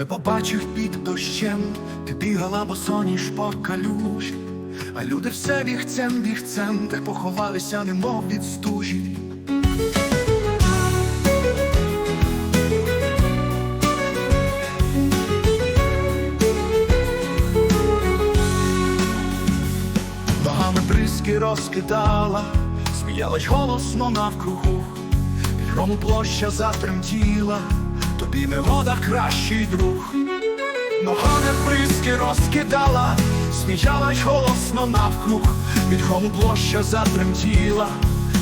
Тебе побачив під дощем, ти бігала босоніж по калюжі, а люди все бігцем, бігцем, де поховалися, немов від стужі. Ногами бризки розкидала, сміялась голосно навкругу, грому площа затремтіла, тобі негода кращий друг. Ногами бризки розкидала, сміялась голосно навкруг, під грому площа затремтіла,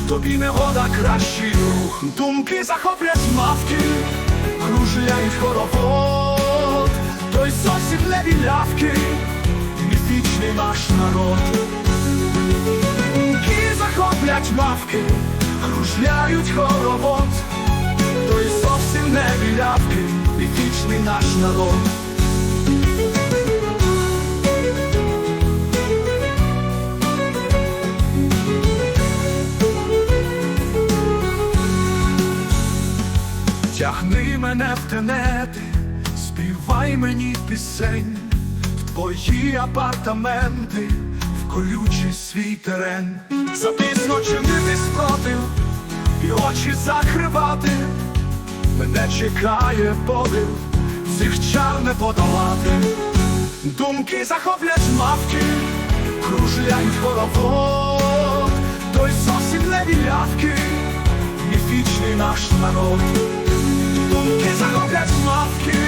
тобі негода кращий друг. Думки захоплять мавки, кружляють хоровод, той зовсім не білявки, міфічний наш народ. Думки захоплять мавки, кружляють хоровод, той зовсім не білявки, міфічний наш народ. Тягни мене в тенети, співай мені пісень, в твої апартаменти, в колючий свій терен. Запізно чинити спротив і очі закривати, мене чекає подив, цих чар не подолати. Думки захоплять мавки, кружляють хоровод, той зовсім не білявки, міфічний наш народ. Думки захоплять мавки,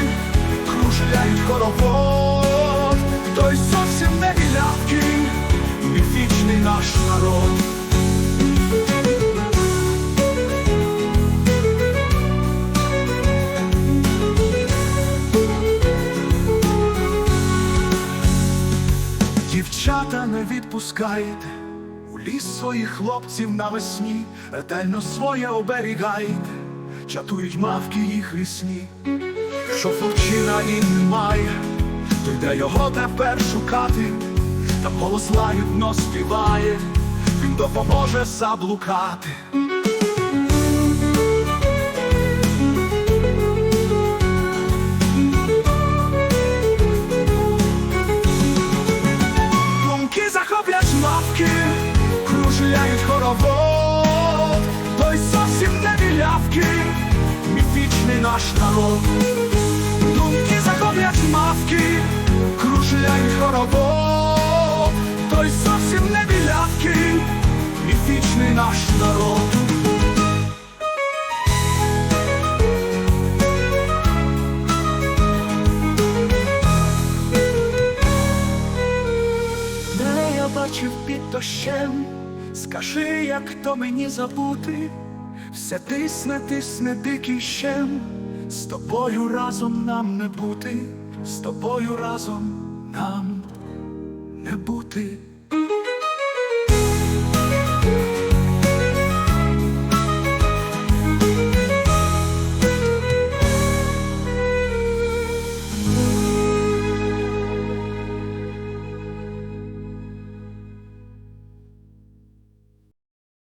кружляють хоровод, той зовсім не білявки, міфічний наш народ. Дівчата не відпускаєте, у ліс своїх хлопців навесні, ретельно своє оберігаєте, чатують мавки їх вісні, що хлопчина і немає, то йде його тепер шукати, там голос лагідно співає, він допоможе заблукати. Не міфічний наш народ. Думки захоплять мавки, кружляють хоровод, той зовсім не білявки, міфічний наш народ. Де я бачив під дощем, скажи, як то мені забути, все тисне, тисне дикий щем, з тобою разом нам не бути, з тобою разом нам не бути.